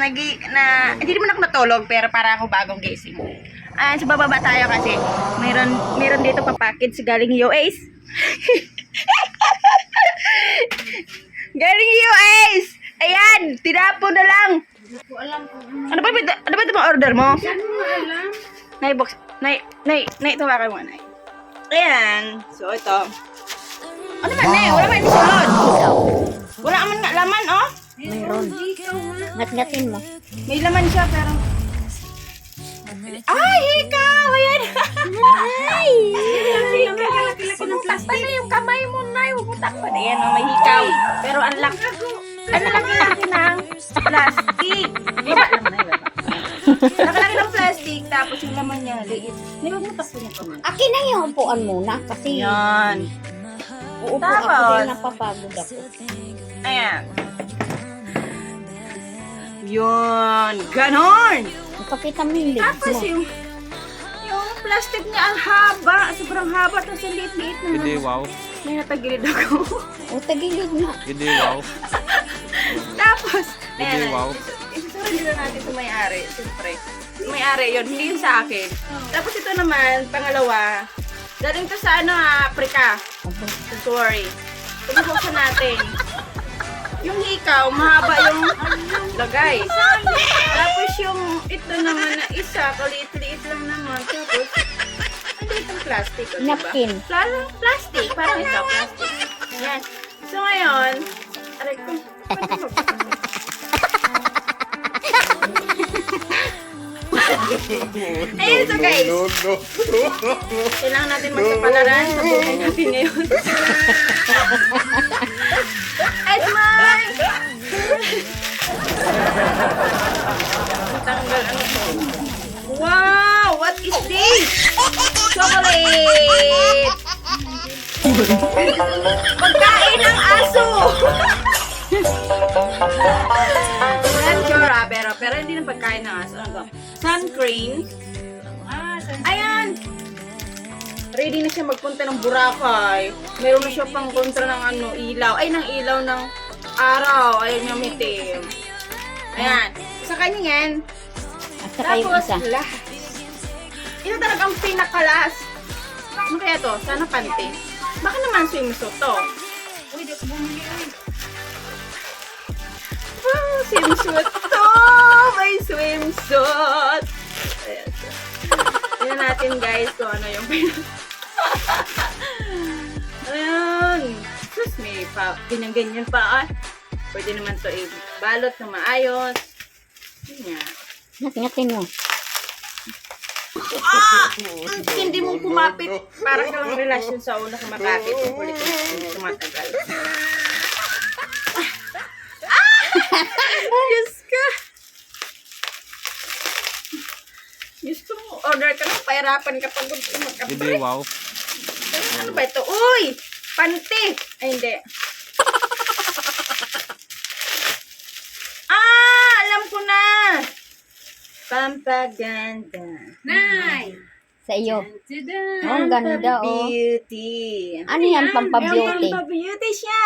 nagi, na, hindi naman ako natulog, pero para ako bagong gising. Ah, sa bababa tayo kasi, mayroon, mayroon dito pa package galing US. galing US! Ayan, tinapo na lang. Ano ba, ano ba ito mga order mo? Nay, box, nay, nay, nay, tawakan mo, nay. Ayan, so ito. Ano man, nay, wala man isulod. Wala man nga laman, oh. Mayroon. Ngat-ngatin mo. May laman siya, pero... Ay, ikaw! Ayan! Ay! Pumuntak pa na yung kamay mo, Nay. Pumuntak pa na. Ayan, oh, may hikaw. Pero ang laki. Ang laki-laki ng plastic. Baba lang, Nay. Baba. Laki-laki ng plastic, tapos yung laman niya, liit. Nay, wag mo tapos yung kamay. Akin na yung upuan muna kasi Yan. uupo ako din napapagod ako. Ayan. Yun. Ganon. Ipakita mo yung legs Tapos mo. yung, yung plastic niya ang haba. Sobrang haba. Tapos ang liit-liit Hindi, naman. wow. May natagilid ako. O, tagilid nga. Hindi, wow. Tapos, Hindi, ayan. wow. Isusunod nila natin sa may-ari. Siyempre. May-ari yun. Hindi yun sa akin. Tapos ito naman, pangalawa. Galing to sa ano, ah, Africa. Don't worry. Pagkakuksan natin. Yung hikaw, mahaba yung lagay. Tapos yung ito naman na isa, kaliit-liit lang naman. Tapos, ang liit ng plastic, o, diba? Napkin. Plastic, parang ito, plastic. Yan. So ngayon, aray ko? Ayun, so guys, kailangan natin magsapalaran sa buhay natin ngayon. This? Chocolate! Pagkain ng aso! Yan, sure ah, pero, pero hindi na pagkain ng aso. Ano to? Sun cream. Ayan! Ready na siya magpunta ng Boracay. Meron na siya pang kontra ng ano, ilaw. Ay, ng ilaw ng araw. Ayan yung mitim. Ayan. Sa kanya yan. At saka yung Tapos, isa. lahat. Ito talagang pinakalas. Ano kaya to? Sana panty. Baka naman swimsuit to. Uy, di ko bumili. Ah, swimsuit to! May swimsuit! Ayan siya. Tingnan natin guys kung ano yung pin... Ayan. Sus, may pa, ganyan-ganyan pa ah. Pwede naman to i-balot na maayos. Yun nga. Ngat-ngatin mo. Ah! Hindi mo kumapit. Para ka lang relasyon sa una kumakapit. Yung kulit mo hindi tumatagal. Ah! Diyos ka! Ko mo, order ka ng pahirapan ka pag gusto mo Hindi, wow. Ano ba ito? Uy! Panty! Ay, hindi. Ah! Alam ko na! Pampaganda. Nay! Sa iyo. Oh, ang ganda oh. Beauty. Ano yan, pampabeauty? pampabeauty siya.